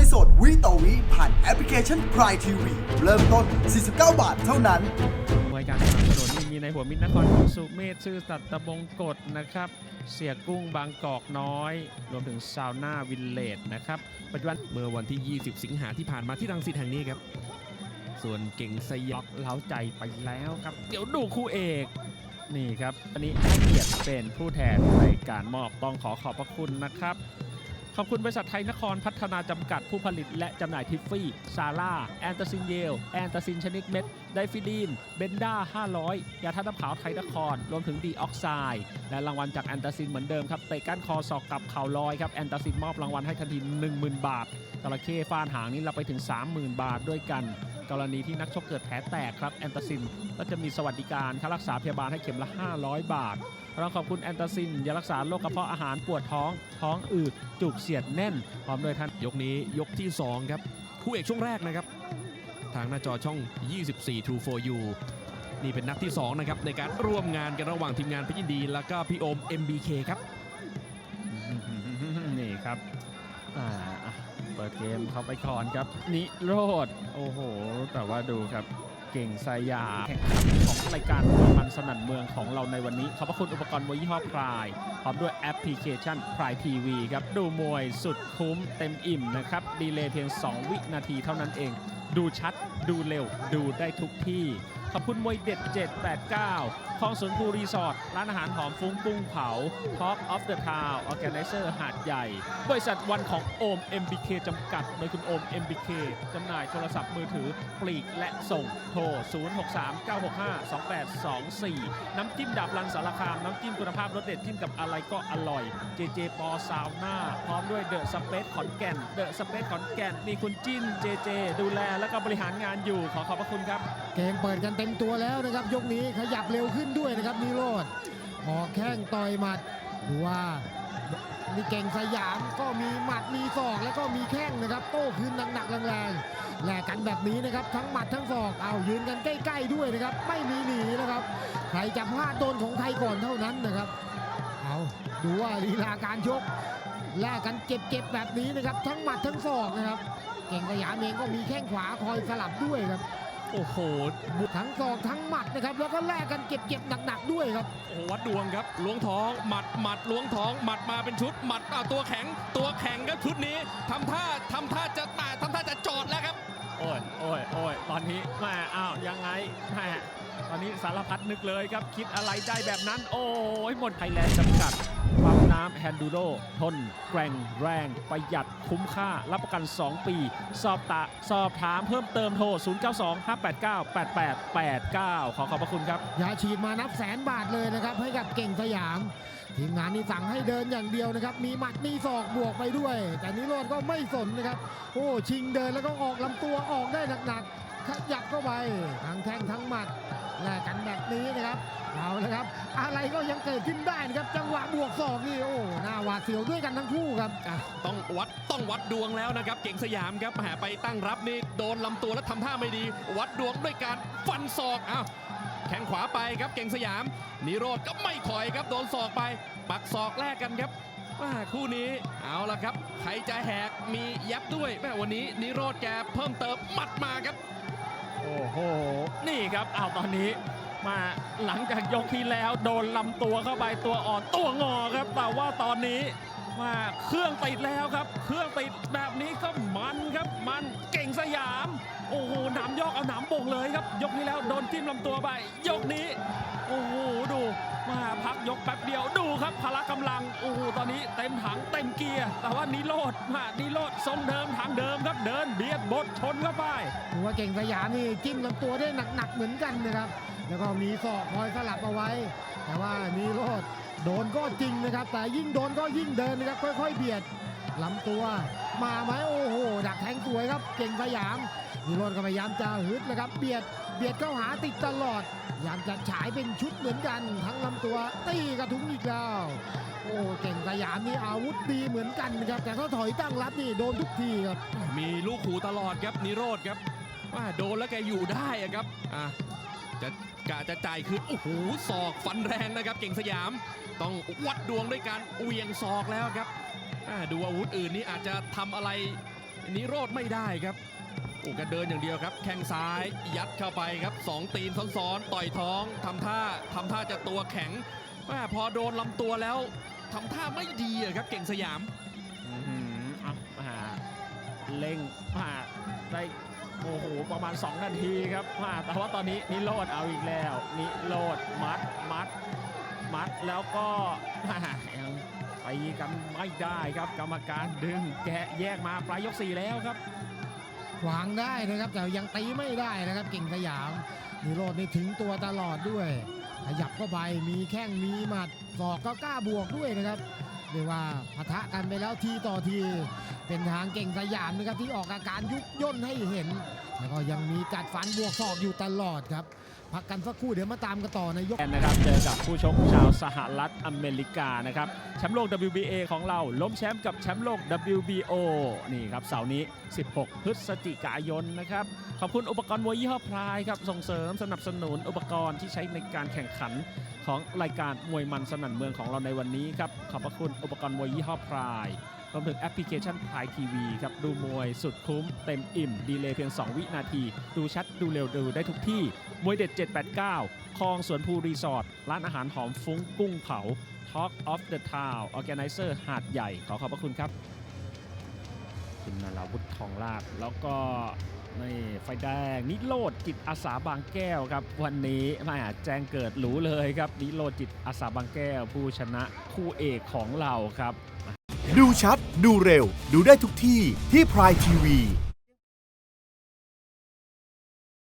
วยสดวิต่อวิผ่านแอปพลิเคชัน Prime TV เริ่มต้น 49 บาทเท่านั้นมวยการสนับสนุนมีในหัวมิตรนครของสุเมธชื่อสัตตบงกฎนะครับ เสียกุ้งบางกอกน้อย รวมถึงซาวน่าวิลเลจนะครับ ปัจจุบันเมื่อวันที่ 20 สิงหาที่ผ่านมาที่รังสิตแห่งนี้ครับ ส่วนเก่งสยอกกเล้าใจไปแล้วครับ เดี๋ยวดูคู่เอกนี่ครับ อันนี้ให้เกียรติเป็นผู้แทนในการมอบต้องขอขอบพระคุณนะครับ ขอบคุณบริษัทไทยนครพัฒนาจำกัดผู้ผลิตและจำหน่ายทิฟฟี่ ซาร่า แอนตาซินเยล แอนตาซินชนิดเม็ด ไดฟิดีน เบนด้า 500 ยาทาน้ำขาวไทยนคร รวมถึงดีออกไซด์และรางวัลจากแอนตาซินเหมือนเดิมครับเตะก้านคอศอกกับเข่าลอยครับ แอนตาซินมอบรางวัลให้ทันที 10,000 บาทจระเข้ฟานหางนี้เราไปถึง 30,000 บาทด้วยกัน กรณีที่นักชกเกิดแผลแตกครับแอนตาซินก็จะมีสวัสดิการค่ารักษาพยาบาลให้เข็มละ 500 บาทเราขอบคุณแอนตาซินยารักษาโรคกระเพาะอาหารปวดท้องท้องอืดจุกเสียดแน่นพร้อมด้วยท่านยกนี้ยกที่ 2 ครับคู่เอกช่วงแรกนะครับ ทางหน้าจอช่อง 24 True for You นี่เป็นนัดที่ 2 นะครับ ในการร่วมงานกันระหว่างทีมงานพี่ยินดี แล้วก็พี่โอม MBK ครับนี่ครับอ่าอะเปิดเกมเข้าไปก่อนครับ นิโรธโอ้โห แต่ว่าดูครับเก่งสายาแข่งขันของรายการมันสนั่นเมืองของเราในวันนี้ ขอบพระคุณอุปกรณ์มวยยี่ห้อพรายพร้อมด้วยแอปพลิเคชันพรายทีวีครับ ดูมวยสุดคุ้มเต็มอิ่มนะครับ ดีเลย์เพียง 2 วินาทีเท่านั้นเอง ดูชัด ดูเร็ว ดูได้ทุกที่ ขอบคุณมวยเด็ด 789คลองสวนภูรีสอร์ทร้านอาหารหอมฟุ้งกุ้งเผา Talk of the Town Organizer หาดใหญ่ บริษัทวันของโอม MBK จำกัด โดยคุณโอม MBK จำหน่ายโทรศัพท์มือถือปลีกและส่งโทร 0639652824 น้ำจิ้มดาบรันสารคาม น้ำจิ้มคุณภาพรสเด็ดจิ้มกับอะไรก็อร่อย JJ ปอซาวน่าพร้อมด้วยเดอะสเปซขอนแก่นเดอะสเปซขอนแก่นมีคุณจิ้น JJ ดูแลและก็บริหารงานอยู่ขอขอบพระคุณครับ เกมเปิดกันเต็มตัวแล้วนะครับ ยกนี้ขยับเร็วขึ้นด้วยนะครับนิโรธออกแข้งต่อยหมัดดูว่ามีเก่งสยามก็มีหมัดมีศอกแล้วก็มีแข้งนะครับ โต้คืนหนักๆแรงๆแลกกันแบบนี้นะครับ ทั้งหมัดทั้งศอกเอายืนกันใกล้ ๆด้วยนะครับ ไม่มีหนีนะครับใครจะพลาดโดนของใครก่อนเท่านั้นนะครับ เอาดูว่าลีลาการชกแลกกันเจ็บๆแบบนี้นะครับ ทั้งหมัดทั้งศอกนะครับ เก่งสยามเองก็มีแข้งขวาคอยสลับด้วยครับ โอ้โหทั้งศอกทั้งหมัดนะครับ แล้วก็แลกกันเก็บๆหนักๆด้วยครับ โอ้โหวัดดวงครับล้วงท้องหมัดหมัดล้วงท้องหมัดมาเป็นชุดหมัดอะตัวแข็ง ตัวแข็งครับชุดนี้ทำท่าทำท่าจะตายทำท่าจะจอดแล้วครับ โอ้ยโอ้ยโอ้ยตอนนี้แม่อ้าวยังไงแม่ตอนนี้สารพัดนึกเลยครับ คิดอะไรได้แบบนั้น โอ้ยหมดไทยแลนด์จำกัดปั๊ม น้ำแฮนดูโรทน แกร่งแรง ประหยัดคุ้มค่า รับประกัน 2 ปี สอบตะสอบถามเพิ่มเติมโทร 0925898889 ขอขอบพระคุณครับยาฉีดมานับแสนบาทเลยนะครับ ให้กับเก่งสยาม ทีมงานนี่สั่งให้เดินอย่างเดียวนะครับ มีหมัดมีศอกบวกไปด้วย แต่นิโรธก็ไม่สนนะครับ โอ้ชิงเดินแล้วก็ออกลำตัวออกได้หนักๆขยับเข้าไปทั้งแข้งทั้งหมัดแลกกันแบบนี้นะครับเอาละครับ อะไรก็ยังเกิดขึ้น วาดเสียวด้วยกันทั้งคู่ครับอะต้องวัดต้องวัดดวงแล้วนะครับ เก่งสยามครับแหมไปตั้งรับนี่โดนลำตัวแล้วทำท่าไม่ดี วัดดวงด้วยการฟันศอกอ้าวแข้งขวาไปครับเก่งสยาม นิโรธก็ไม่ถอยครับโดนศอกไป ปักศอกแลกกันครับอ่าคู่นี้เอาละครับใครจะแหกมียับด้วยแม่วันนี้นิโรธแกเพิ่มเติมหมัดมาครับ โอ้โห นี่ครับเอาวตอนนี้ มาหลังจากยกที่แล้วโดนลำตัวเข้าไปตัวอ่อนตัวงอครับ แต่ว่าตอนนี้มาเครื่องติดแล้วครับ เครื่องติดแบบนี้ก็มันครับ มันเก่งสยามโอ้โหหนามยอกเอาหนามบ่งเลยครับ ยกที่แล้วโดนจิ้มลำตัวไป ยกนี้โอ้โหดูมาพักยกแป๊บเดียวดูครับพละกำลังโอ้โหตอนนี้เต็มถังเต็มเกียร์ แต่ว่านิโรธมานิโรธทรงเดิมทางเดิมครับเดินเบียดบดชนเข้าไปถือว่าเก่งสยามนี่จิ้มลำตัวได้หนักๆเหมือนกันนะครับ แล้วก็มีศอกคอยสลับเอาไว้ แต่ว่านีโรดโดนก็จริงนะครับ แต่ยิ่งโดนก็ยิ่งเดินนะครับ ค่อย ๆ เบียดลำตัวมาไหมโอ้โหดักแทงสวยครับเก่งสยามนีโรดก็พยายามจะฮึดนะครับ เบียดเบียดเข้าหาติดตลอดพยายามจะฉายเป็นชุดเหมือนกัน ทั้งลำตัวตีกระทุ้งอีกแล้วโอ้เก่งสยามนี่อาวุธดีเหมือนกันนะครับ แต่ถ้าถอยตั้งรับนี่โดนทุกทีครับมีลูกขู่ตลอดครับนิโรธครับว่าโดนแล้วแกอยู่ได้ครับอะ จะกะจะจ่ายคืนโอ้โหศอกฟันแรงนะครับ เก่งสยาม ต้องวัดดวงด้วยการเวียงศอกแล้วครับดูอาวุธอื่นนี่อาจจะทำอะไรนิโรธไม่ได้ครับโอ้กระเดินอย่างเดียวครับ แข้งซ้ายยัดเข้าไปครับสองตีนซ้อนๆ ต่อยท้องทำท่าทำท่าจะตัวแข็งแพอโดนลำตัวแล้วทำท่าไม่ดีครับ เก่งสยามอื้อหืออะเล่งอ่าได้ โอ้โห ประมาณ 2 นาทีครับแต่ว่าตอนนี้นิโรธเอาอีกแล้ว นิโรธมัดมัด มัดแล้วก็ยังไปกันไม่ได้ครับ กรรมการดึงแกะแยกมาปลายยกสี่แล้วครับ ขวางได้นะครับแต่ยังตีไม่ได้นะครับเก่งสยามนิโรดนี่ถึงตัวตลอดด้วย ขยับเข้าไปมีแข้งมีหมัดศอกก็กล้าบวกด้วยนะครับเรียกว่าปะทะกันไปแล้วทีต่อที เป็นทางเก่งสยามนะครับที่ออกอาการยุบย่นให้เห็น แล้วก็ยังมีกัดฟันบวกศอกอยู่ตลอดครับ พักกันสักครู่เดี๋ยวมาตามกันต่อในยกนะครับเจอกับผู้ชกชาวสหรัฐอเมริกานะครับแชมป์โลก WBA ของเราล้มแชมป์กับแชมป์โลก WBO นี่ครับเสาร์นี้ 16 พฤศจิกายนนะครับขอบคุณอุปกรณ์มวยยี่ห้อพลายครับส่งเสริมสนับสนุนอุปกรณ์ที่ใช้ในการแข่งขันของรายการมวยมันสนั่นเมืองของเราในวันนี้ครับขอบพระคุณอุปกรณ์มวยยี่ห้อพลายรวมถึงแอปพลิเคชันพายทีวีครับ ดูมวยสุดคุ้มเต็มอิ่ม ดีเลยเพียง 2 วินาที ดูชัดดูเร็วดูได้ทุกที่ มวยเด็ด789 คลองสวนภูรีสอร์ทร้านอาหารหอมฟุ้งกุ้งเผา Talk of the Town Organizer หาดใหญ่ ขอขอบพระคุณครับ คุณนาราวุธทองลาดแล้วก็นี่ไฟแดงนิโรธจิตอาสาบางแก้วครับ วันนี้มาแจ้งเกิดหรูเลยครับ นิโรธจิตอาสาบางแก้ว ผู้ชนะคู่เอกของเราครับ ดูชัด ดูเร็ว ดูได้ทุกที่ที่พรายทีวี